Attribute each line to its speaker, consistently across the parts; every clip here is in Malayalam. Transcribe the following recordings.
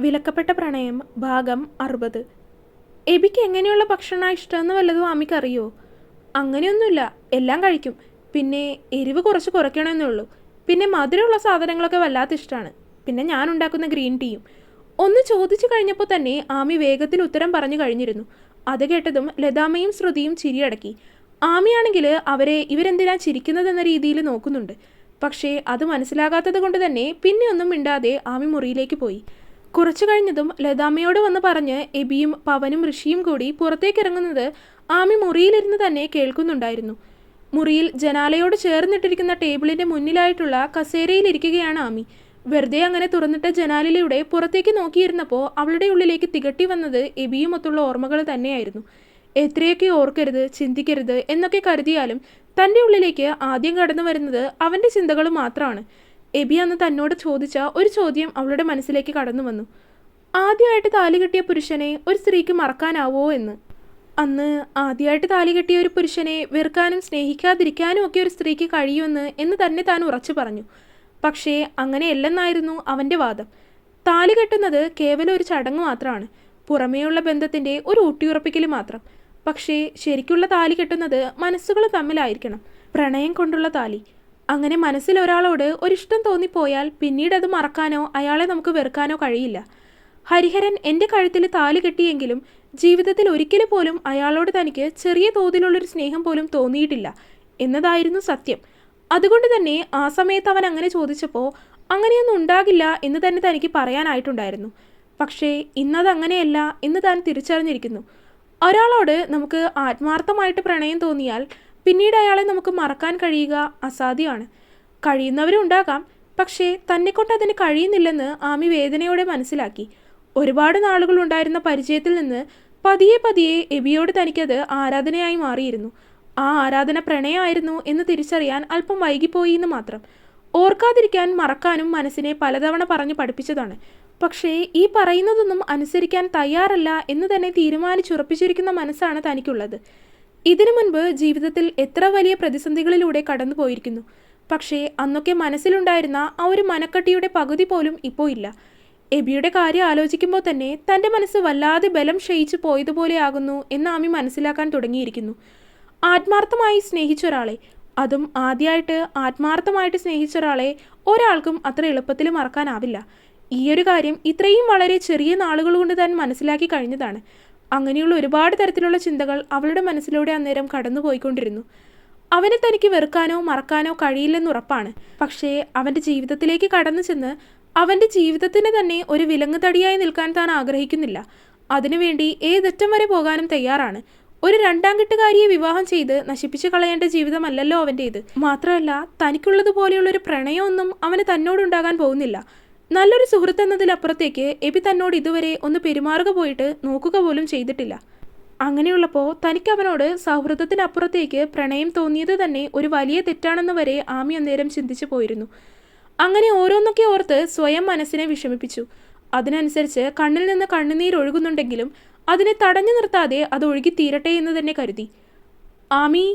Speaker 1: വിലക്കപ്പെട്ട പ്രണയം ഭാഗം അറുപത്. എബിക്ക് എങ്ങനെയുള്ള ഭക്ഷണമാണ് ഇഷ്ടമെന്ന് വല്ലതും അമ്മിക്കറിയോ അങ്ങനെയൊന്നുമില്ല. എല്ലാം കഴിക്കും. പിന്നെ എരിവ് കുറച്ച് കുറയ്ക്കണമെന്നേ ഉള്ളൂ പിന്നെ മധുരമുള്ള സാധനങ്ങളൊക്കെ വല്ലാത്ത ഇഷ്ടമാണ്. പിന്നെ ഞാൻ ഉണ്ടാക്കുന്ന ഗ്രീൻ ടീയും. ഒന്ന് ചോദിച്ചു കഴിഞ്ഞപ്പോൾ തന്നെ ആമി വേഗത്തിൽ ഉത്തരം പറഞ്ഞു കഴിഞ്ഞിരുന്നു. അത് കേട്ടതും ലതാമയും ശ്രുതിയും ചിരിയടക്കി. ആമിയാണെങ്കിൽ അവരെ ഇവരെന്തിനാ ചിരിക്കുന്നതെന്ന രീതിയിൽ നോക്കുന്നുണ്ട്. പക്ഷേ അത് മനസ്സിലാകാത്തത് കൊണ്ട് തന്നെ പിന്നെ ഒന്നും മിണ്ടാതെ ആമി മുറിയിലേക്ക് പോയി. കുറച്ചു കഴിഞ്ഞതും ലതാമ്മയോട് വന്ന് പറഞ്ഞ് എബിയും പവനും ഋഷിയും കൂടി പുറത്തേക്ക് ഇറങ്ങുന്നത് ആമി മുറിയിലിരുന്ന് തന്നെ കേൾക്കുന്നുണ്ടായിരുന്നു. മുറിയിൽ ജനാലയോട് ചേർന്നിട്ടിരിക്കുന്ന ടേബിളിന്റെ മുന്നിലായിട്ടുള്ള കസേരയിലിരിക്കുകയാണ് ആമി. വെറുതെ അങ്ങനെ തുറന്നിട്ട ജനാലിലൂടെ പുറത്തേക്ക് നോക്കിയിരുന്നപ്പോൾ അവളുടെ ഉള്ളിലേക്ക് തികട്ടി വന്നത് എബിയുമൊത്തുള്ള ഓർമ്മകൾ തന്നെയായിരുന്നു. എത്രയൊക്കെ ഓർക്കരുത് ചിന്തിക്കരുത് എന്നൊക്കെ കരുതിയാലും തന്റെ ഉള്ളിലേക്ക് ആദ്യം കടന്നു വരുന്നത് അവന്റെ ചിന്തകൾ മാത്രമാണ് എബി അന്ന് തന്നോട് ചോദിച്ച ഒരു ചോദ്യം അവളുടെ മനസ്സിലേക്ക് കടന്നു വന്നു. ആദ്യമായിട്ട് താലി കെട്ടിയ പുരുഷനെ ഒരു സ്ത്രീക്ക് മറക്കാനാവോ എന്ന്? അന്ന് ആദ്യമായിട്ട് താലി കെട്ടിയ ഒരു പുരുഷനെ വെറുക്കാനും സ്നേഹിക്കാതിരിക്കാനും ഒക്കെ ഒരു സ്ത്രീക്ക് കഴിയുമെന്ന് എന്ന് തന്നെ താൻ ഉറച്ചു പറഞ്ഞു. പക്ഷേ അങ്ങനെയല്ലെന്നായിരുന്നു അവന്റെ വാദം. താലി കെട്ടുന്നത് കേവലം ഒരു ചടങ്ങ് മാത്രമാണ്. പുറമേയുള്ള ബന്ധത്തിന്റെ ഒരു ഊട്ടിയുറപ്പിക്കൽ മാത്രം. പക്ഷേ ശരിക്കുള്ള താലി കെട്ടുന്നത് മനസ്സുകൾ തമ്മിലായിരിക്കണം. പ്രണയം കൊണ്ടുള്ള താലി. അങ്ങനെ മനസ്സിൽ ഒരാളോട് ഒരിഷ്ടം തോന്നിപ്പോയാൽ പിന്നീട് അത് മറക്കാനോ അയാളെ നമുക്ക് വെറുക്കാനോ കഴിയില്ല. ഹരിഹരൻ എന്റെ കഴുത്തിൽ താലി കെട്ടിയെങ്കിലും ജീവിതത്തിൽ ഒരിക്കലും പോലും അയാളോട് തനിക്ക് ചെറിയ തോതിലുള്ളൊരു സ്നേഹം പോലും തോന്നിയിട്ടില്ല എന്നതായിരുന്നു സത്യം. അതുകൊണ്ട് തന്നെ ആ സമയത്ത് അവൻ അങ്ങനെ ചോദിച്ചപ്പോൾ അങ്ങനെയൊന്നും ഉണ്ടാകില്ല എന്ന് തന്നെ തനിക്ക് പറയാനായിട്ടുണ്ടായിരുന്നു. പക്ഷേ ഇന്നത് അങ്ങനെയല്ല എന്ന് താൻ തിരിച്ചറിഞ്ഞിരിക്കുന്നു. ഒരാളോട് നമുക്ക് ആത്മാർത്ഥമായിട്ട് പ്രണയം തോന്നിയാൽ പിന്നീട് അയാളെ നമുക്ക് മറക്കാൻ കഴിയുക അസാധ്യമാണ്. കഴിയുന്നവരും ഉണ്ടാകാം പക്ഷേ തന്നെക്കൊണ്ട് അതിന് കഴിയുന്നില്ലെന്ന് ആമി വേദനയോടെ മനസ്സിലാക്കി. ഒരുപാട് നാളുകൾ ഉണ്ടായിരുന്ന പരിചയത്തിൽ നിന്ന് പതിയെ പതിയെ എബിയോട് തനിക്കത് ആരാധനയായി മാറിയിരുന്നു. ആ ആരാധന പ്രണയമായിരുന്നു എന്ന് തിരിച്ചറിയാൻ അല്പം വൈകിപ്പോയി എന്ന് മാത്രം. ഓർക്കാതിരിക്കാൻ മറക്കാനും മനസ്സിനെ പലതവണ പറഞ്ഞു പഠിപ്പിച്ചതാണ്. പക്ഷേ ഈ പറയുന്നതൊന്നും അനുസരിക്കാൻ തയ്യാറല്ല എന്ന് തന്നെ തീരുമാനിച്ചുറപ്പിച്ചിരിക്കുന്ന മനസ്സാണ് തനിക്കുള്ളത്. ഇതിനു മുൻപ് ജീവിതത്തിൽ എത്ര വലിയ പ്രതിസന്ധികളിലൂടെ കടന്നു പോയിരിക്കുന്നു. പക്ഷേ അന്നൊക്കെ മനസ്സിലുണ്ടായിരുന്ന ആ ഒരു മനക്കട്ടിയുടെ പകുതി പോലും ഇപ്പോൾ ഇല്ല. എബിയുടെ കാര്യം ആലോചിക്കുമ്പോൾ തന്നെ തന്റെ മനസ്സ് വല്ലാതെ ബലം ക്ഷയിച്ചു പോയതുപോലെയാകുന്നു എന്ന് ആമി മനസ്സിലാക്കാൻ തുടങ്ങിയിരിക്കുന്നു. ആത്മാർത്ഥമായി സ്നേഹിച്ച ഒരാളെ അതും ആദ്യമായിട്ട് ആത്മാർത്ഥമായിട്ട് സ്നേഹിച്ച ഒരാളെ ഒരാൾക്കും അത്ര എളുപ്പത്തിൽ മറക്കാനാവില്ല. ഈയൊരു കാര്യം ഇത്രയും വളരെ ചെറിയ നാളുകൾ കൊണ്ട് താൻ മനസ്സിലാക്കി കഴിഞ്ഞതാണ്. അങ്ങനെയുള്ള ഒരുപാട് തരത്തിലുള്ള ചിന്തകൾ അവളുടെ മനസ്സിലൂടെ അന്നേരം കടന്നുപോയിക്കൊണ്ടിരുന്നു. അവനെ തനിക്ക് വെറുക്കാനോ മറക്കാനോ കഴിയില്ലെന്നുറപ്പാണ് പക്ഷേ അവന്റെ ജീവിതത്തിലേക്ക് കടന്നു ചെന്ന് അവന്റെ ജീവിതത്തിന് തന്നെ ഒരു വിലങ്ങുതടിയായി നിൽക്കാൻ താൻ ആഗ്രഹിക്കുന്നില്ല. അതിനുവേണ്ടി ഏതറ്റം വരെ പോകാനും തയ്യാറാണ്. ഒരു രണ്ടാം കെട്ടുകാരിയെ വിവാഹം ചെയ്ത് നശിപ്പിച്ചു കളയേണ്ട ജീവിതമല്ലല്ലോ അവന്റേത് മാത്രമല്ല തനിക്കുള്ളതുപോലെയുള്ളൊരു പ്രണയമൊന്നും അവന് തന്നോടുണ്ടാകാൻ പോകുന്നില്ല. നല്ലൊരു സുഹൃത്ത് എന്നതിലപ്പുറത്തേക്ക് എബി തന്നോട് ഇതുവരെ ഒന്ന് പെരുമാറുക പോയിട്ട് നോക്കുക പോലും ചെയ്തിട്ടില്ല. അങ്ങനെയുള്ളപ്പോൾ തനിക്ക് അവനോട് സൗഹൃദത്തിനപ്പുറത്തേക്ക് പ്രണയം തോന്നിയത് തന്നെ ഒരു വലിയ തെറ്റാണെന്ന് വരെ ആമി അന്നേരം ചിന്തിച്ചു പോയിരുന്നു. അങ്ങനെ ഓരോന്നൊക്കെ ഓർത്ത് സ്വയം മനസ്സിനെ വിഷമിപ്പിച്ചു. അതിനനുസരിച്ച് കണ്ണിൽ നിന്ന് കണ്ണുനീർ ഒഴുകുന്നുണ്ടെങ്കിലും അതിനെ തടഞ്ഞു നിർത്താതെ അത് ഒഴുകി തീരട്ടെ എന്ന് തന്നെ കരുതി. ആമി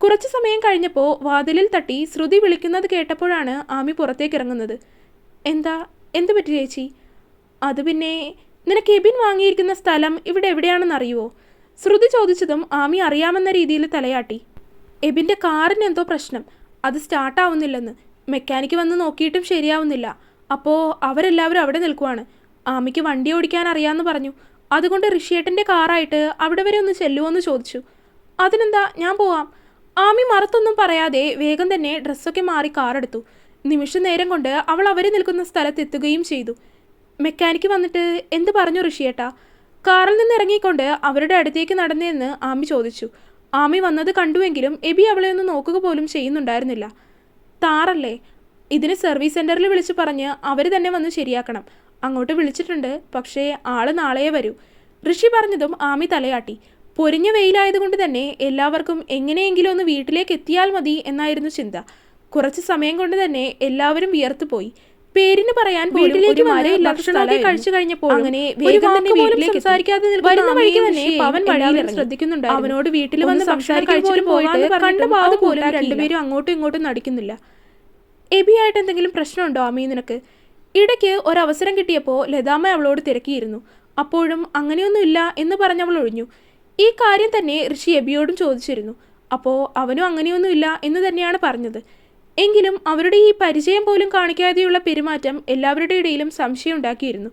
Speaker 1: കുറച്ചു സമയം കഴിഞ്ഞപ്പോൾ വാതിലിൽ തട്ടി ശ്രുതി വിളിക്കുന്നത് കേട്ടപ്പോഴാണ് ആമി പുറത്തേക്ക് ഇറങ്ങുന്നത്. എന്താ? എന്ത് പറ്റി ചേച്ചി? അത് പിന്നെ നിനക്ക് എബിൻ വാങ്ങിയിരിക്കുന്ന സ്ഥലം ഇവിടെ എവിടെയാണെന്ന് അറിയുമോ ശ്രുതി ചോദിച്ചതും ആമി അറിയാമെന്ന രീതിയിൽ തലയാട്ടി. എബിന്റെ കാറിന് എന്തോ പ്രശ്നം. അത് സ്റ്റാർട്ടാവുന്നില്ലെന്ന് മെക്കാനിക്ക് വന്ന് നോക്കിയിട്ടും ശരിയാവുന്നില്ല. അപ്പോൾ അവരെല്ലാവരും അവിടെ നിൽക്കുവാണ്. ആമിക്ക് വണ്ടി ഓടിക്കാൻ അറിയാമെന്ന് പറഞ്ഞു. അതുകൊണ്ട് ഋഷിയേട്ടന്റെ കാറായിട്ട് അവിടെ വരെ ഒന്ന് ചെല്ലുമോ ചോദിച്ചു. അതിനെന്താ? ഞാൻ പോവാം. ആമി മറത്തൊന്നും പറയാതെ വേഗം തന്നെ ഡ്രസ്സൊക്കെ മാറി കാറെടുത്തു നിമിഷ നേരം കൊണ്ട് അവൾ അവർ നിൽക്കുന്ന സ്ഥലത്തെത്തുകയും ചെയ്തു. മെക്കാനിക്ക് വന്നിട്ട് എന്ത് പറഞ്ഞു ഋഷിയേട്ടാ? കാറിൽ നിന്ന് ഇറങ്ങിക്കൊണ്ട് അവരുടെ അടുത്തേക്ക് നടന്നതെന്ന് ആമി ചോദിച്ചു. ആമി വന്നത് കണ്ടുവെങ്കിലും എബി അവളെ ഒന്ന് നോക്കുക പോലും ചെയ്യുന്നുണ്ടായിരുന്നില്ല. താറല്ലേ ഇതിന് സർവീസ് സെന്ററിൽ വിളിച്ച് പറഞ്ഞ് അവർ തന്നെ വന്ന് ശരിയാക്കണം. അങ്ങോട്ട് വിളിച്ചിട്ടുണ്ട് പക്ഷേ ആൾ നാളെയേ വരൂ. ഋഷി പറഞ്ഞതും ആമി തലയാട്ടി. പൊരിഞ്ഞ വെയിലായതുകൊണ്ട് തന്നെ എല്ലാവർക്കും എങ്ങനെയെങ്കിലും ഒന്ന് വീട്ടിലേക്ക് എത്തിയാൽ മതി എന്നായിരുന്നു ചിന്ത. കുറച്ച് സമയം കൊണ്ട് തന്നെ എല്ലാവരും വിയർത്തുപോയി പേരിന് പറയാൻ വീട്ടിലേക്ക് ഭക്ഷണമൊക്കെ കഴിച്ചു കഴിഞ്ഞപ്പോൾ അങ്ങനെ വേഗം തന്നെ വീട്ടിലേക്ക് സംസാരിക്കാതെ വരുന്ന വഴിക്ക് തന്നെ പവൻ വഴിയിൽ ശ്രദ്ധിക്കുന്നുണ്ട് അവനോട് വീട്ടിൽ വന്ന് സംസാരിക്കാൻ പോയിട്ട് കണ്ട പോലും രണ്ടുപേരും അങ്ങോട്ടും ഇങ്ങോട്ടും നടിക്കുന്നില്ല. എബിയായിട്ട് എന്തെങ്കിലും പ്രശ്നമുണ്ടോ അമ്മ നിനക്ക്? ഇടയ്ക്ക് ഒരവസരം കിട്ടിയപ്പോൾ ലതാമ്മ അവളോട് തിരക്കിയിരുന്നു. അപ്പോഴും അങ്ങനെയൊന്നുമില്ല എന്ന് പറഞ്ഞവൾ ഒഴിഞ്ഞു. ഈ കാര്യം തന്നെ ഋഷി എബിയോടും ചോദിച്ചിരുന്നു. അപ്പോൾ അവനും അങ്ങനെയൊന്നുമില്ല എന്ന് തന്നെയാണ് പറഞ്ഞത്. എങ്കിലും അവരുടെ ഈ പരിചയം പോലും കാണിക്കാതെയുള്ള പെരുമാറ്റം എല്ലാവരുടെ ഇടയിലും സംശയം ഉണ്ടാക്കിയിരുന്നു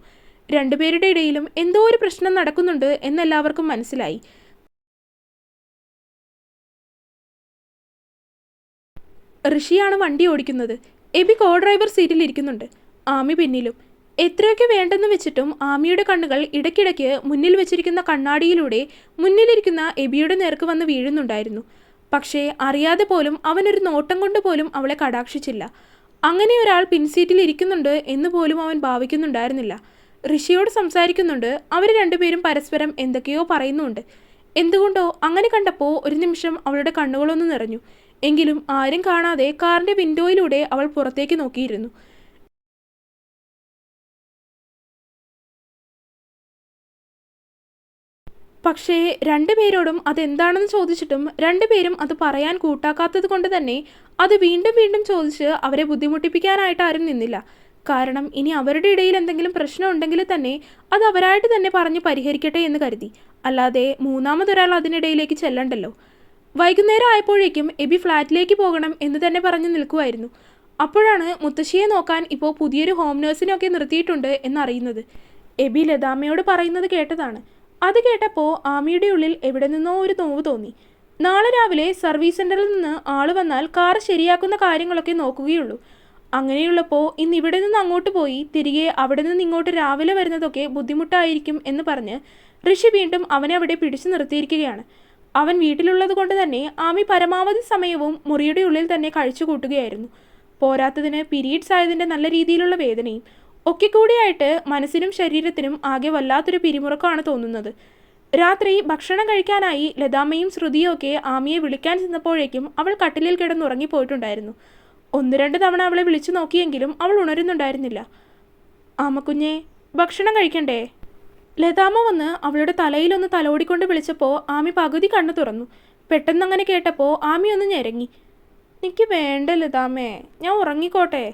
Speaker 1: രണ്ടുപേരുടെ ഇടയിലും എന്തോ ഒരു പ്രശ്നം നടക്കുന്നുണ്ട് എന്നെല്ലാവർക്കും മനസ്സിലായി. ഋഷിയാണ് വണ്ടി ഓടിക്കുന്നത്. എബി കോ ഡ്രൈവർ സീറ്റിൽ ഇരിക്കുന്നുണ്ട്. ആമി പിന്നിലും. എത്രയൊക്കെ വേണ്ടെന്ന് വെച്ചിട്ടും ആമിയുടെ കണ്ണുകൾ ഇടയ്ക്കിടയ്ക്ക് മുന്നിൽ വെച്ചിരിക്കുന്ന കണ്ണാടിയിലൂടെ മുന്നിലിരിക്കുന്ന എബിയുടെ നേർക്ക് വന്ന് വീഴുന്നുണ്ടായിരുന്നു. പക്ഷേ അറിയാതെ പോലും അവനൊരു നോട്ടം കൊണ്ട് പോലും അവളെ കടാക്ഷിച്ചില്ല. അങ്ങനെ ഒരാൾ പിൻസീറ്റിൽ ഇരിക്കുന്നുണ്ട് എന്ന് പോലും അവൻ ഭാവിക്കുന്നുണ്ടായിരുന്നില്ല. ഋഷിയോട് സംസാരിക്കുന്നുണ്ട് അവർ രണ്ടുപേരും പരസ്പരം എന്തൊക്കെയോ പറയുന്നുണ്ട്. എന്തുകൊണ്ടോ അങ്ങനെ കണ്ടപ്പോൾ ഒരു നിമിഷം അവളുടെ കണ്ണുകളൊന്ന് നിറഞ്ഞു. എങ്കിലും ആരും കാണാതെ കാറിന്റെ വിൻഡോയിലൂടെ അവൾ പുറത്തേക്ക് നോക്കിയിരുന്നു. പക്ഷേ രണ്ടുപേരോടും അതെന്താണെന്ന് ചോദിച്ചിട്ടും രണ്ടുപേരും അത് പറയാൻ കൂട്ടാക്കാത്തത് കൊണ്ട് തന്നെ അത് വീണ്ടും വീണ്ടും ചോദിച്ച് അവരെ ബുദ്ധിമുട്ടിപ്പിക്കാനായിട്ട് ആരും നിന്നില്ല. കാരണം ഇനി അവരുടെ ഇടയിൽ എന്തെങ്കിലും പ്രശ്നം ഉണ്ടെങ്കിൽ തന്നെ അത് അവരായിട്ട് തന്നെ പറഞ്ഞ് പരിഹരിക്കട്ടെ എന്ന് കരുതി. അല്ലാതെ മൂന്നാമതൊരാൾ അതിനിടയിലേക്ക് ചെല്ലണ്ടല്ലോ. വൈകുന്നേരം ആയപ്പോഴേക്കും എബി ഫ്ലാറ്റിലേക്ക് പോകണം എന്ന് തന്നെ പറഞ്ഞ് നിൽക്കുമായിരുന്നു അപ്പോഴാണ് മുത്തശ്ശിയെ നോക്കാൻ ഇപ്പോൾ പുതിയൊരു ഹോം നേഴ്സിനെയൊക്കെ നിർത്തിയിട്ടുണ്ട് എന്നറിയുന്നത്. എബി ലതാമ്മയോട് പറയുന്നത് കേട്ടതാണ്. അത് കേട്ടപ്പോൾ ആമിയുടെ ഉള്ളിൽ എവിടെ നിന്നോ ഒരു നോവ് തോന്നി. നാളെ രാവിലെ സർവീസ് സെന്ററിൽ നിന്ന് ആൾ വന്നാൽ കാർ ശരിയാക്കുന്ന കാര്യങ്ങളൊക്കെ നോക്കുകയുള്ളൂ. അങ്ങനെയുള്ളപ്പോൾ ഇന്ന് ഇവിടെ നിന്ന് അങ്ങോട്ട് പോയി തിരികെ അവിടെ നിന്ന് ഇങ്ങോട്ട് രാവിലെ വരുന്നതൊക്കെ ബുദ്ധിമുട്ടായിരിക്കും എന്ന് പറഞ്ഞ് ഋഷി വീണ്ടും അവനെ അവിടെ പിടിച്ചു നിർത്തിയിരിക്കുകയാണ്. അവൻ വീട്ടിലുള്ളത് കൊണ്ട് തന്നെ ആമി പരമാവധി സമയവും മുറിയുടെ ഉള്ളിൽ തന്നെ കഴിച്ചു കൂട്ടുകയായിരുന്നു. പോരാത്തതിന് പീരീഡ്സ് ആയതിന്റെ നല്ല രീതിയിലുള്ള വേദനയും ഒക്കെ കൂടിയായിട്ട് മനസ്സിനും ശരീരത്തിനും ആകെ വല്ലാത്തൊരു പിരിമുറുക്കമാണ് തോന്നുന്നത്. രാത്രി ഭക്ഷണം കഴിക്കാനായി ലതാമ്മയും ശ്രുതിയും ഒക്കെ ആമിയെ വിളിക്കാൻ ചെന്നപ്പോഴേക്കും അവൾ കട്ടിലിൽ കിടന്നുറങ്ങിപ്പോയിട്ടുണ്ടായിരുന്നു ഒന്ന് രണ്ട് തവണ അവളെ വിളിച്ചു നോക്കിയെങ്കിലും അവൾ ഉണരുന്നുണ്ടായിരുന്നില്ല. ആമക്കുഞ്ഞെ ഭക്ഷണം കഴിക്കണ്ടേ? ലതാമ്മ വന്ന് അവളുടെ തലയിലൊന്ന് തലോടിക്കൊണ്ട് വിളിച്ചപ്പോൾ ആമി പകുതി കണ്ണു തുറന്നു. പെട്ടെന്നങ്ങനെ കേട്ടപ്പോൾ ആമി ഒന്ന് ഞെരങ്ങി. എനിക്ക് വേണ്ട ലതാമ്മേ ഞാൻ ഉറങ്ങിക്കോട്ടെ.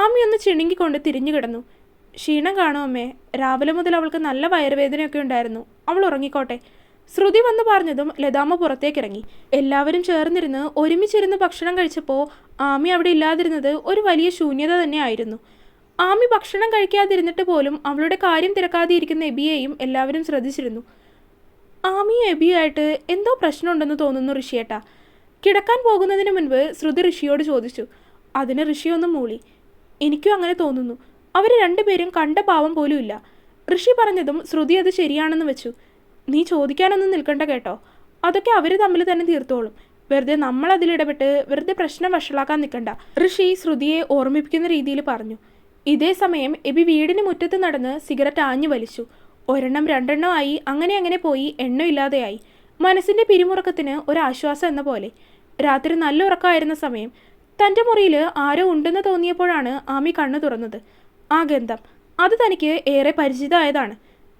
Speaker 1: ആമി ഒന്ന് ചിണുങ്ങിക്കൊണ്ട് തിരിഞ്ഞു കിടന്നു. ക്ഷീണം കാണോ അമ്മേ. രാവിലെ മുതൽ അവൾക്ക് നല്ല വയറുവേദനയൊക്കെ ഉണ്ടായിരുന്നു. അവൾ ഉറങ്ങിക്കോട്ടെ. ശ്രുതി വന്നു പറഞ്ഞതും ലതാമ്മ പുറത്തേക്കിറങ്ങി. എല്ലാവരും ചേർന്നിരുന്ന് ഒരുമിച്ചിരുന്ന് ഭക്ഷണം കഴിച്ചപ്പോൾ ആമി അവിടെ ഇല്ലാതിരുന്നത് ഒരു വലിയ ശൂന്യത തന്നെയായിരുന്നു. ആമി ഭക്ഷണം കഴിക്കാതിരുന്നിട്ട് പോലും അവളുടെ കാര്യം തിരക്കാതെ ഇരിക്കുന്ന എബിയെയും എല്ലാവരും ശ്രദ്ധിച്ചിരുന്നു. ആമിയും എബിയായിട്ട് എന്തോ പ്രശ്നമുണ്ടെന്ന് തോന്നുന്നു ഋഷിയേട്ടാ. കിടക്കാൻ പോകുന്നതിന് മുൻപ് ശ്രുതി ഋഷിയോട് ചോദിച്ചു. അതിന് ഋഷി ഒന്ന് മൂളി. എനിക്കും അങ്ങനെ തോന്നുന്നു. അവർ രണ്ടുപേരും കണ്ട പാവം പോലുമില്ല ഋഷി പറഞ്ഞതും ശ്രുതി അത് ശരിയാണെന്ന് വെച്ചു. നീ ചോദിക്കാനൊന്നും നിൽക്കണ്ട കേട്ടോ. അതൊക്കെ അവർ തമ്മിൽ തന്നെ തീർത്തോളും. വെറുതെ നമ്മൾ അതിലിടപെട്ട് വെറുതെ പ്രശ്നം വഷളാക്കാൻ നിൽക്കണ്ട. ഋഷി ശ്രുതിയെ ഓർമ്മിപ്പിക്കുന്ന രീതിയിൽ പറഞ്ഞു. ഇതേ സമയം എബി വീടിന് മുറ്റത്ത് നടന്ന് സിഗരറ്റ് ആഞ്ഞു വലിച്ചു. ഒരെണ്ണം രണ്ടെണ്ണം ആയി അങ്ങനെ അങ്ങനെ പോയി എണ്ണമില്ലാതെയായി മനസ്സിന്റെ പിരിമുറക്കത്തിന് ഒരാശ്വാസം എന്ന പോലെ. രാത്രി നല്ല ഉറക്കമായിരുന്ന സമയം. തന്റെ മുറിയിൽ ആരോ ഉണ്ടെന്ന് തോന്നിയപ്പോഴാണ് ആമി കണ്ണു തുറന്നത്. ആ ഗന്ധം. അത് തനിക്ക് ഏറെ പരിചിതമായതാണ്.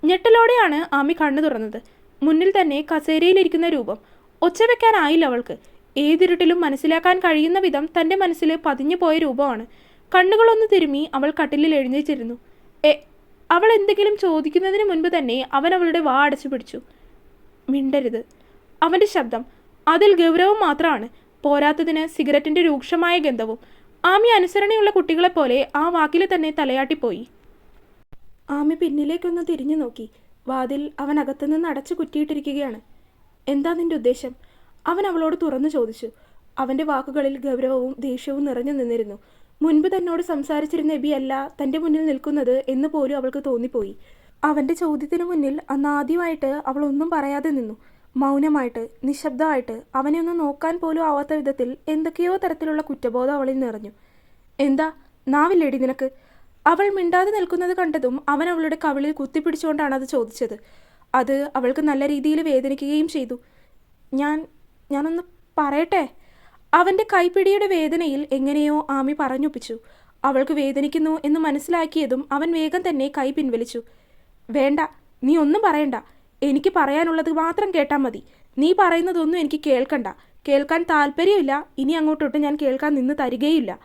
Speaker 1: ഞെട്ടലോടെയാണ് ആമി കണ്ണു തുറന്നത്. മുന്നിൽ തന്നെ കസേരയിലിരിക്കുന്ന രൂപം. ഒച്ച വെക്കാനായില്ല അവൾക്ക്. ഏതിരുട്ടിലും മനസ്സിലാക്കാൻ കഴിയുന്ന വിധം തന്റെ മനസ്സിൽ പതിഞ്ഞു പോയ രൂപമാണ്. കണ്ണുകളൊന്ന് തിരുമി അവൾ കട്ടിലിൽ എഴുന്നേറ്റിരുന്നു. എ അവൾ എന്തെങ്കിലും ചോദിക്കുന്നതിന് മുൻപ് തന്നെ അവൻ അവളുടെ വാ അടച്ചു പിടിച്ചു. മിണ്ടരുത്. അവന്റെ ശബ്ദം. അതിൽ ഗൗരവം മാത്രമാണ്. പോരാത്തതിന് സിഗരറ്റിന്റെ രൂക്ഷമായ ഗന്ധവും ആമി അനുസരണയുള്ള കുട്ടികളെപ്പോലെ ആ വാക്കിൽ തന്നെ തലയാട്ടിപ്പോയി. ആമി പിന്നിലേക്കൊന്ന് തിരിഞ്ഞു നോക്കി. വാതിൽ അവൻ അകത്തുനിന്ന് അടച്ചു കുറ്റിയിട്ടിരിക്കുകയാണ്. എന്താ നിന്റെ ഉദ്ദേശം? അവൻ അവളോട് തുറന്നു ചോദിച്ചു. അവന്റെ വാക്കുകളിൽ ഗൗരവവും ദേഷ്യവും നിറഞ്ഞു നിന്നിരുന്നു. മുൻപ് തന്നോട് സംസാരിച്ചിരുന്ന എബി അല്ല തന്റെ മുന്നിൽ നിൽക്കുന്നത് എന്ന് പോലും അവൾക്ക് തോന്നിപ്പോയി. അവന്റെ ചോദ്യത്തിന് മുന്നിൽ അന്ന് ആദ്യമായിട്ട് അവൾ ഒന്നും പറയാതെ നിന്നു. മൗനമായിട്ട് നിശബ്ദമായിട്ട് അവനെ ഒന്ന് നോക്കാൻ പോലും ആവാത്ത വിധത്തിൽ എന്തൊക്കെയോ തരത്തിലുള്ള കുറ്റബോധം അവളിൽ നിറഞ്ഞു. എന്താ? നാവില്ലേടി നിനക്ക്? അവൾ മിണ്ടാതെ നിൽക്കുന്നത് കണ്ടതും അവൻ അവളുടെ കവിളിൽ കുത്തിപ്പിടിച്ചുകൊണ്ടാണ് അത് ചോദിച്ചത്. അത് അവൾക്ക് നല്ല രീതിയിൽ വേദനിക്കുകയും ചെയ്തു. ഞാൻ ഞാനൊന്ന് പറയട്ടെ? അവന്റെ കൈപ്പിടിയുടെ വേദനയിൽ എങ്ങനെയോ ആമി പറഞ്ഞൊപ്പിച്ചു. അവൾക്ക് വേദനിക്കുന്നു എന്ന് മനസ്സിലാക്കിയതും അവൻ വേഗം തന്നെ കൈ പിൻവലിച്ചു. വേണ്ട നീ ഒന്നും പറയണ്ട. എനിക്ക് പറയാനുള്ളത് മാത്രം കേട്ടാൽ മതി. നീ പറയുന്നതൊന്നും എനിക്ക് കേൾക്കണ്ട. കേൾക്കാൻ താല്പര്യമില്ല. ഇനി അങ്ങോട്ടൊട്ട് ഞാൻ കേൾക്കാൻ നിന്ന് തരികയില്ല.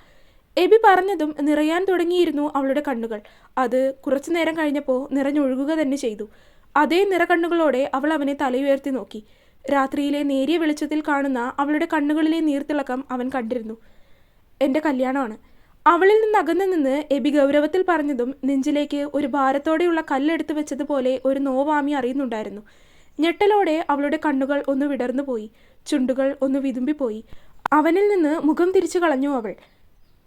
Speaker 1: എബി പറഞ്ഞതും നിറയാൻ തുടങ്ങിയിരുന്നു അവളുടെ കണ്ണുകൾ. അത് കുറച്ചു നേരം കഴിഞ്ഞപ്പോൾ നിറഞ്ഞൊഴുകുക തന്നെ ചെയ്തു. അതേ നിറ കണ്ണുകളോടെ അവൾ അവനെ തലയുയർത്തി നോക്കി. രാത്രിയിലെ നേരിയ വെളിച്ചത്തിൽ കാണുന്ന അവളുടെ കണ്ണുകളിലെ നീർത്തിളക്കം അവൻ കണ്ടിരുന്നു. എന്റെ കല്യാണമാണ്. അവളിൽ നിന്ന് അകന്നു നിന്ന് എബി ഗൗരവത്തിൽ പറഞ്ഞതും നെഞ്ചിലേക്ക് ഒരു ഭാരത്തോടെയുള്ള കല്ലെടുത്തു വെച്ചതുപോലെ ഒരു നോവാമി അറിയുന്നുണ്ടായിരുന്നു. ഞെട്ടലോടെ അവളുടെ കണ്ണുകൾ ഒന്ന് വിടർന്നു പോയി. ചുണ്ടുകൾ ഒന്ന് വിതുമ്പിപ്പോയി അവനിൽ നിന്ന് മുഖം തിരിച്ചു കളഞ്ഞു അവൾ.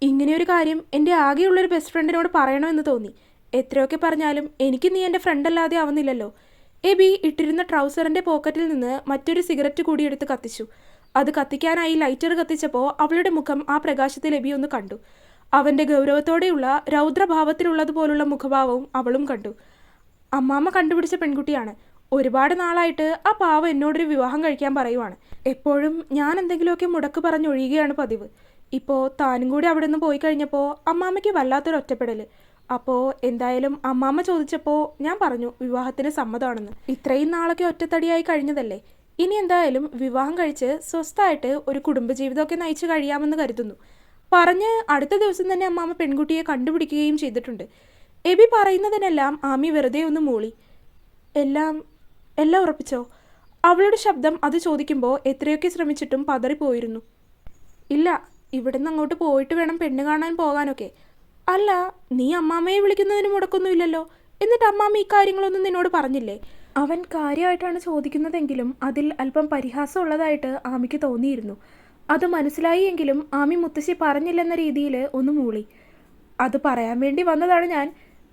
Speaker 1: ഇങ്ങനെയൊരു കാര്യം എന്റെ ആകെയുള്ളൊരു ബെസ്റ്റ് ഫ്രണ്ടിനോട് പറയണമെന്ന് തോന്നി. എത്രയൊക്കെ പറഞ്ഞാലും എനിക്ക് നീ എന്റെ ഫ്രണ്ടല്ലാതെ ആവുന്നില്ലല്ലോ. എബി ഇട്ടിരുന്ന ട്രൗസറിന്റെ പോക്കറ്റിൽ നിന്ന് മറ്റൊരു സിഗരറ്റ് കൂടി എടുത്ത് കത്തിച്ചു. അത് കത്തിക്കാനായി ലൈറ്റർ കത്തിച്ചപ്പോൾ അവളുടെ മുഖം ആ പ്രകാശത്തിൽ എബി ഒന്ന് കണ്ടു. അവന്റെ ഗൗരവത്തോടെയുള്ള രൗദ്രഭാവത്തിലുള്ളതുപോലുള്ള മുഖഭാവവും അവളും കണ്ടു. അമ്മാമ്മ കണ്ടുപിടിച്ച പെൺകുട്ടിയാണ്. ഒരുപാട് നാളായിട്ട് ആ പാവ എന്നോടൊരു വിവാഹം കഴിക്കാൻ പറയുവാണ്. എപ്പോഴും ഞാൻ എന്തെങ്കിലുമൊക്കെ മുടക്ക് പറഞ്ഞൊഴിയുകയാണ് പതിവ്. ഇപ്പോൾ താനും കൂടി അവിടെ നിന്ന് പോയി കഴിഞ്ഞപ്പോൾ അമ്മാമ്മയ്ക്ക് വല്ലാത്തൊരു ഒറ്റപ്പെടൽ അപ്പോൾ എന്തായാലും അമ്മാമ്മ ചോദിച്ചപ്പോൾ ഞാൻ പറഞ്ഞു വിവാഹത്തിന് സമ്മതമാണെന്ന്. ഇത്രയും നാളൊക്കെ ഒറ്റത്തടിയായി കഴിഞ്ഞതല്ലേ? ഇനി എന്തായാലും വിവാഹം കഴിച്ച് സ്വസ്ഥമായിട്ട് ഒരു കുടുംബജീവിതമൊക്കെ നയിച്ചു കഴിയാമെന്ന് കരുതുന്നു. പറഞ്ഞ് അടുത്ത ദിവസം തന്നെ അമ്മാമ്മ പെൺകുട്ടിയെ കണ്ടുപിടിക്കുകയും ചെയ്തിട്ടുണ്ട്. എബി പറയുന്നതിനെല്ലാം ആമി വെറുതെ ഒന്ന് മൂളി. എല്ലാം എല്ലാം ഉറപ്പിച്ചോ? അവളുടെ ശബ്ദം അത് ചോദിക്കുമ്പോൾ എത്രയൊക്കെ ശ്രമിച്ചിട്ടും പതറിപ്പോയിരുന്നു. ഇല്ല ഇവിടുന്ന് അങ്ങോട്ട് പോയിട്ട് വേണം പെണ്ണ് കാണാൻ പോകാനൊക്കെ. അല്ല നീ അമ്മാമ്മയെ വിളിക്കുന്നതിന് മുടക്കൊന്നുമില്ലല്ലോ? എന്നിട്ട് അമ്മാമ്മ ഈ കാര്യങ്ങളൊന്നും നിന്നോട് പറഞ്ഞില്ലേ? അവൻ കാര്യമായിട്ടാണ് ചോദിക്കുന്നതെങ്കിലും അതിൽ അല്പം പരിഹാസമുള്ളതായിട്ട് ആമിക്ക് തോന്നിയിരുന്നു. അത് മനസ്സിലായി എങ്കിലും ആമി മുത്തശ്ശി പറഞ്ഞില്ലെന്ന രീതിയിൽ ഒന്ന് മൂളി. അത് പറയാൻ വേണ്ടി വന്നതാണ് ഞാൻ.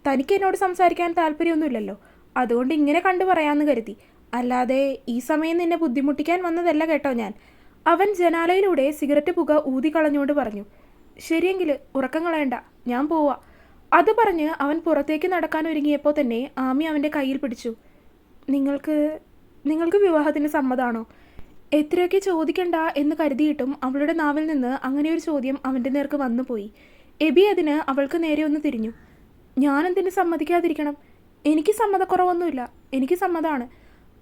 Speaker 1: തനിക്ക് എന്നോട് സംസാരിക്കാൻ താല്പര്യമൊന്നുമില്ലല്ലോ. അതുകൊണ്ട് ഇങ്ങനെ കണ്ടു പറയാമെന്ന് കരുതി. അല്ലാതെ ഈ സമയം നിന്നെ ബുദ്ധിമുട്ടിക്കാൻ വന്നതല്ല കേട്ടോ ഞാൻ. അവൻ ജനാലയിലൂടെ സിഗരറ്റ് പുക ഊതിക്കളഞ്ഞുകൊണ്ട് പറഞ്ഞു ശരിയെങ്കിൽ ഉറക്കം കളയണ്ട ഞാൻ പോവാ. അത് പറഞ്ഞ് അവൻ പുറത്തേക്ക് നടക്കാൻ ഒരുങ്ങിയപ്പോൾ തന്നെ ആമി അവന്റെ കയ്യിൽ പിടിച്ചു. നിങ്ങൾക്ക് നിങ്ങൾക്ക് വിവാഹത്തിന് സമ്മതാണോ? എത്രയൊക്കെ ചോദിക്കണ്ട എന്ന് കരുതിയിട്ടും അവളുടെ നാവിൽ നിന്ന് അങ്ങനെ ഒരു ചോദ്യം അവന്റെ നേർക്ക് വന്നുപോയി എബി അതിന് അവൾക്ക് നേരെ ഒന്ന് തിരിഞ്ഞു. ഞാനെന്തിന് സമ്മതിക്കാതിരിക്കണം? എനിക്ക് സമ്മതക്കുറവൊന്നുമില്ല. എനിക്ക് സമ്മതമാണ്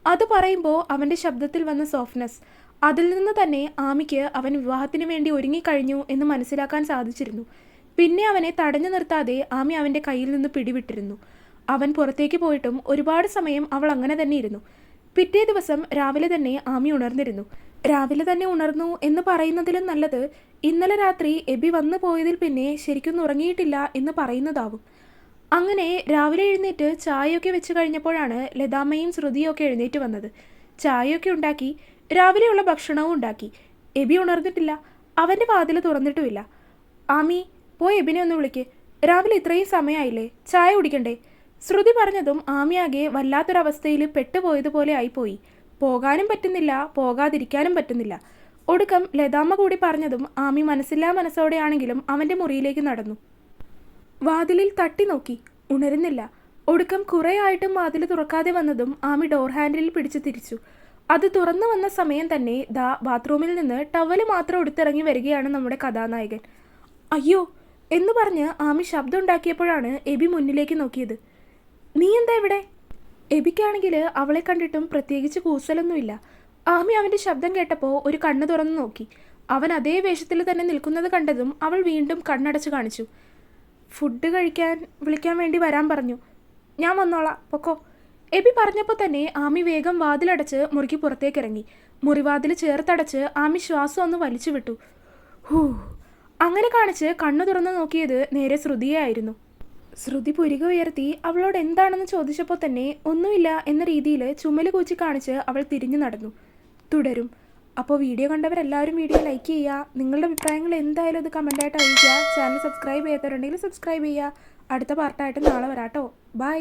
Speaker 1: അത് പറയുമ്പോൾ അവന്റെ ശബ്ദത്തിൽ വന്ന സോഫ്റ്റ്നെസ്. അതിൽ നിന്ന് തന്നെ ആമിക്ക് അവൻ വിവാഹത്തിന് വേണ്ടി ഒരുങ്ങിക്കഴിഞ്ഞു എന്ന് മനസ്സിലാക്കാൻ സാധിച്ചിരുന്നു. പിന്നെ അവനെ തടഞ്ഞു നിർത്താതെ ആമി അവന്റെ കയ്യിൽ നിന്ന് പിടിവിട്ടിരുന്നു. അവൻ പുറത്തേക്ക് പോയിട്ടും ഒരുപാട് സമയം അവൾ അങ്ങനെ തന്നെ ഇരുന്നു. പിറ്റേ ദിവസം രാവിലെ തന്നെ ആമി ഉണർന്നിരുന്നു. രാവിലെ തന്നെ ഉണർന്നു എന്ന് പറയുന്നതിലും നല്ലത് ഇന്നലെ രാത്രി എബി വന്നു പോയതിൽ പിന്നെ ശരിക്കും ഉറങ്ങിയിട്ടില്ല എന്ന് പറയുന്നതാവും. അങ്ങനെ രാവിലെ എഴുന്നേറ്റ് ചായയൊക്കെ വെച്ച് കഴിഞ്ഞപ്പോഴാണ് ലതാമ്മയും ശ്രുതിയും ഒക്കെ എഴുന്നേറ്റ് വന്നത്. ചായയൊക്കെ ഉണ്ടാക്കി രാവിലെയുള്ള ഭക്ഷണവും ഉണ്ടാക്കി. എബി ഉണർന്നിട്ടില്ല. അവന്റെ വാതിൽ തുറന്നിട്ടുമില്ല. ആമി പോയി എബിനെ ഒന്ന് വിളിക്ക്. രാവിലെ ഇത്രയും സമയമായില്ലേ? ചായ കുടിക്കണ്ടേ? ശ്രുതി പറഞ്ഞതും ആമിയാകെ വല്ലാത്തൊരവസ്ഥയിൽ പെട്ടുപോയതുപോലെ ആയിപ്പോയി. പോകാനും പറ്റുന്നില്ല പോകാതിരിക്കാനും പറ്റുന്നില്ല. ഒടുക്കം ലതാമ്മ കൂടി പറഞ്ഞതും ആമി മനസ്സില്ലാ മനസ്സോടെയാണെങ്കിലും അവന്റെ മുറിയിലേക്ക് നടന്നു. വാതിലിൽ തട്ടി നോക്കി. ഉണരുന്നില്ല. ഒടുക്കം കുറേ ആയിട്ടും വാതിൽ തുറക്കാതെ വന്നതും ആമി ഡോർ ഹാൻഡിൽ പിടിച്ചു തിരിച്ചു. അത് തുറന്നു വന്ന സമയം തന്നെ ദാ ബാത്റൂമിൽ നിന്ന് ടവൽ മാത്രം എടുത്തിറങ്ങി വരികയാണ് നമ്മുടെ കഥാനായകൻ. അയ്യോ! എന്ന് പറഞ്ഞ് ആമി ശബ്ദം ഉണ്ടാക്കിയപ്പോഴാണ് എബി മുന്നിലേക്ക് നോക്കിയത്. നീ എന്താ ഇവിടെ? എബിക്കാണെങ്കിൽ അവളെ കണ്ടിട്ടും പ്രത്യേകിച്ച് കൂസലൊന്നുമില്ല. ആമി അവന്റെ ശബ്ദം കേട്ടപ്പോൾ ഒരു കണ്ണ് തുറന്നു നോക്കി. അവൻ അതേ വേഷത്തിൽ തന്നെ നിൽക്കുന്നത് കണ്ടതും അവൾ വീണ്ടും കണ്ണടച്ചു കാണിച്ചു. ഫുഡ് കഴിക്കാൻ വിളിക്കാൻ വേണ്ടി വരാൻ പറഞ്ഞു. ഞാൻ വന്നോളാ. പൊക്കോ. എബി പറഞ്ഞപ്പോൾ തന്നെ ആമി വേഗം വാതിലടച്ച് മുറിക്ക് പുറത്തേക്കിറങ്ങി. മുറിവാതിൽ ചേർത്തടച്ച് ആമി ശ്വാസം ഒന്ന് വലിച്ചു വിട്ടു. ഹൂ. അങ്ങനെ കാണിച്ച് കണ്ണു തുറന്നു നോക്കിയത് നേരെ ശ്രുതിയായിരുന്നു ശ്രുതി പുരിക ഉയർത്തി അവളോട് എന്താണെന്ന് ചോദിച്ചപ്പോൾ തന്നെ ഒന്നുമില്ല എന്ന രീതിയിൽ ചുമൽ കൂച്ചി കാണിച്ച് അവൾ തിരിഞ്ഞു നടന്നു. തുടരും. അപ്പോൾ വീഡിയോ കണ്ടവരെല്ലാവരും വീഡിയോ ലൈക്ക് ചെയ്യുക നിങ്ങളുടെ അഭിപ്രായങ്ങൾ എന്തായാലും അത് കമന്റായിട്ട് അറിയിക്കുക. ചാനൽ സബ്സ്ക്രൈബ് ചെയ്യാത്തവരുണ്ടെങ്കിൽ സബ്സ്ക്രൈബ് ചെയ്യുക അടുത്ത പാർട്ടായിട്ട് നാളെ വരാട്ടോ. ബൈ.